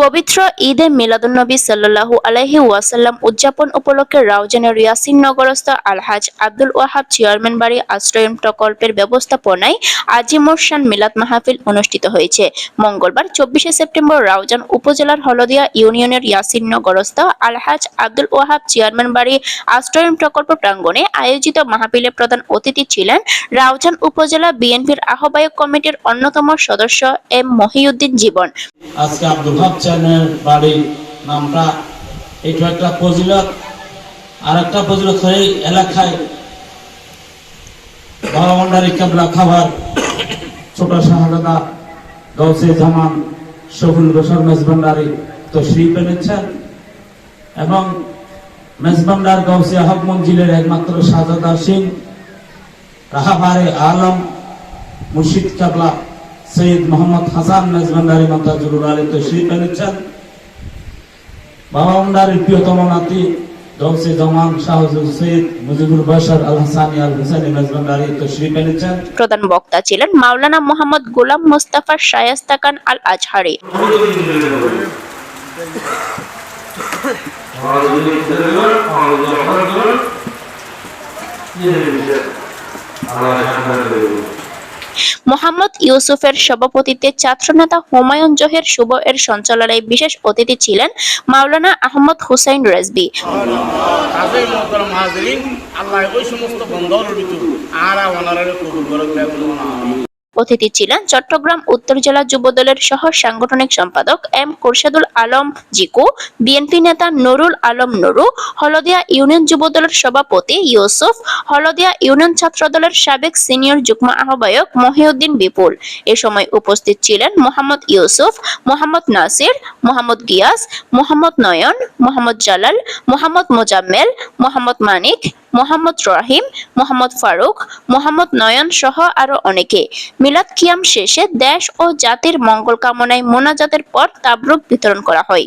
পবিত্র ঈদে মিলাদুন্নবী সাল্লাল্লাহু আলাইহি ওয়াসাল্লাম উদযাপন উপলক্ষে রাউজানের ইয়াসিন নগরস্থ আলহাজ আব্দুল ওয়াহাব চেয়ারম্যান বাড়ি আশ্রয়ন প্রকল্পের ব্যবস্থাপনায় আজিমর্শান মিলাদ মাহফিল অনুষ্ঠিত হয়েছে। মঙ্গলবার চব্বিশে সেপ্টেম্বর রাউজান উপজেলার হলদিয়া ইউনিয়নের ইয়াসিন নগরস্থ আলহাজ আব্দুল ওয়াহাব চেয়ারম্যান বাড়ি আশ্রয়ন প্রকল্প প্রাঙ্গণে আয়োজিত মাহফিলে প্রধান অতিথি ছিলেন রাউজান উপজেলা বিএনপির আহ্বায়ক কমিটির অন্যতম সদস্য এম মহিউদ্দিন জীবন। আজকে আব্দুল চ্যানের বাড়ি নামটা। এটা একটা ফজিলত। আর একটা ফজিলত হয়ে এলাকায় বাবান্ডারি কেবলা খাবার। ছোট শাহজাদা গৌসে জামান শফুল বসর মেজবান্ডারি তো শ্রী পেনেছেন এবং মেজবান্ডার গৌসে হক মঞ্জিলের একমাত্র শাহজাদা সিং রাহাবারে আলম, মুর্শিদ কাবলা সৈয়দ মোহাম্মদ হাসান মেজবান্ডারি মন্তাজুরুল আলী তশরিফ এনেছেন। বাবা ভান্ডারের প্রিয়তম নাতি গৌসে জামান শাহজুল সৈয়দ মুজিবুল বশর আল হাসানি আল হুসাইনি মেজবান্ডারি তশরিফ এনেছেন। প্রধান বক্তা ছিলেন মাওলানা মোহাম্মদ গোলাম মোস্তাফা শায়েস্তা খান আল আজহারি। মোহাম্মদ ইউসুফের সভাপতিত্বে ছাত্রনেতা হুমায়ুন জহের শুভ এর সঞ্চালনায় বিশেষ অতিথি ছিলেন মাওলানা আহমদ হুসাইন রেজবি। আল্লাহ ওই সমস্ত আর কবুল অতিথি ছিলেন চট্টগ্রাম উত্তর জেলা যুবদলের সহ সাংগঠনিক সম্পাদক এম খুরশেদুল আলম জিকু, বিএনপি নেতা নুরুল আলম নুরু, হলদিয়া ইউনিয়ন যুবদলের সভাপতি ইউসুফ, হলদিয়া ইউনিয়ন ছাত্রদলের সাবেক সিনিয়র যুগ্ম আহ্বায়ক মহিউদ্দিন বিপুল। এ সময় উপস্থিত ছিলেন মোহাম্মদ ইউসুফ, মোহাম্মদ নাসির, মোহাম্মদ গিয়াস, মোহাম্মদ নয়ন, মোহাম্মদ জালাল, মোহাম্মদ মোজাম্মেল, মোহাম্মদ মানিক মোহাম্মদ রহিম, মোহাম্মদ ফারুক, মোহাম্মদ নয়ন সহ আরও অনেকে। মিলাদ কিয়াম শেষে দেশ ও জাতির মঙ্গল কামনায় মোনাজাতের পর তাবরুক বিতরণ করা হয়।